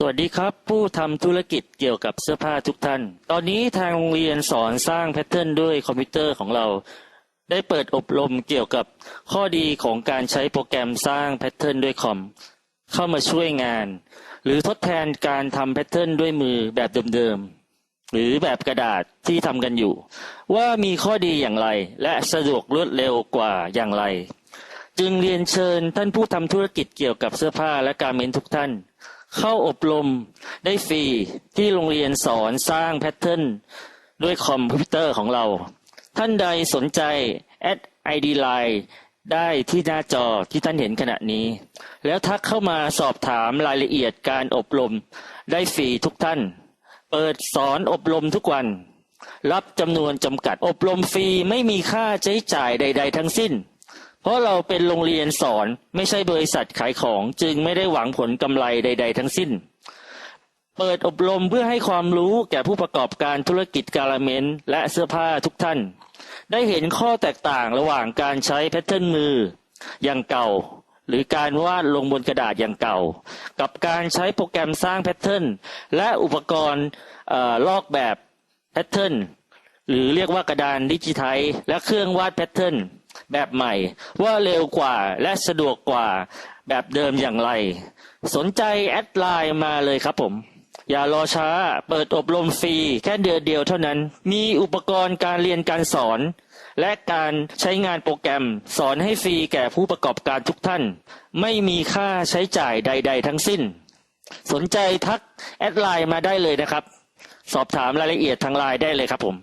สวัสดีครับ ผู้ทำธุรกิจเกี่ยวกับเสื้อผ้าทุกท่าน ตอนนี้ทางโรงเรียนสอนสร้างแพทเทิร์นด้วยคอมพิวเตอร์ของเรา ได้เปิดอบรมเกี่ยวกับข้อดีของการใช้โปรแกรมสร้างแพทเทิร์นด้วยคอม เข้ามาช่วยงาน หรือทดแทนการทำแพทเทิร์นด้วยมือแบบเดิมๆ หรือแบบกระดาษที่ทำกันอยู่ ว่ามีข้อดีอย่างไร และสะดวกรวดเร็วกว่าอย่างไร จึงเรียนเชิญท่านผู้ทำธุรกิจเกี่ยวกับเสื้อผ้าและการเมนทุกท่าน เข้าอบรมได้ฟรีที่โรงเรียนสอนสร้างแพทเทิร์นด้วยคอมพิวเตอร์ของเรา ท่านใดสนใจแอด ID Line ได้ที่หน้าจอที่ท่านเห็นขณะนี้ แล้วทักเข้ามาสอบถามรายละเอียดการอบรมได้ฟรีทุกท่าน เปิดสอนอบรมทุกวัน รับจำนวนจำกัดอบรมฟรีไม่มีค่าใช้จ่ายใด ๆ ทั้งสิ้น เพราะเราเป็นโรงเรียนสอนไม่ใช่บริษัทขายของจึงไม่ได้หวังผลกำไรใด ๆ ทั้งสิ้น เปิดอบรมเพื่อให้ความรู้แก่ผู้ประกอบการธุรกิจการเมนต์และเสื้อผ้าทุกท่าน ได้เห็นข้อแตกต่างระหว่างการใช้แพทเทิร์นมืออย่างเก่า หรือการวาดลงบนกระดาษอย่างเก่า กับการใช้โปรแกรมสร้างแพทเทิร์นและอุปกรณ์อลอกแบบแพทเทิร์นหรือเรียกว่ากระดานดิจิทัลและเครื่องวาดแพทเทิร์น แบบใหม่ ว่าเร็วกว่าและสะดวกกว่าแบบเดิมอย่างไร สนใจแอดไลน์มาเลยครับผม อย่ารอช้า เปิดอบรมฟรีแค่เดือนเดียวเท่านั้น มีอุปกรณ์การเรียนการสอน และการใช้งานโปรแกรม สอนให้ฟรีแก่ผู้ประกอบการทุกท่าน ไม่มีค่าใช้จ่ายใด ๆ ทั้งสิ้น สนใจทักแอดไลน์มาได้เลยนะครับ สอบถามรายละเอียดทางไลน์ได้เลยครับผม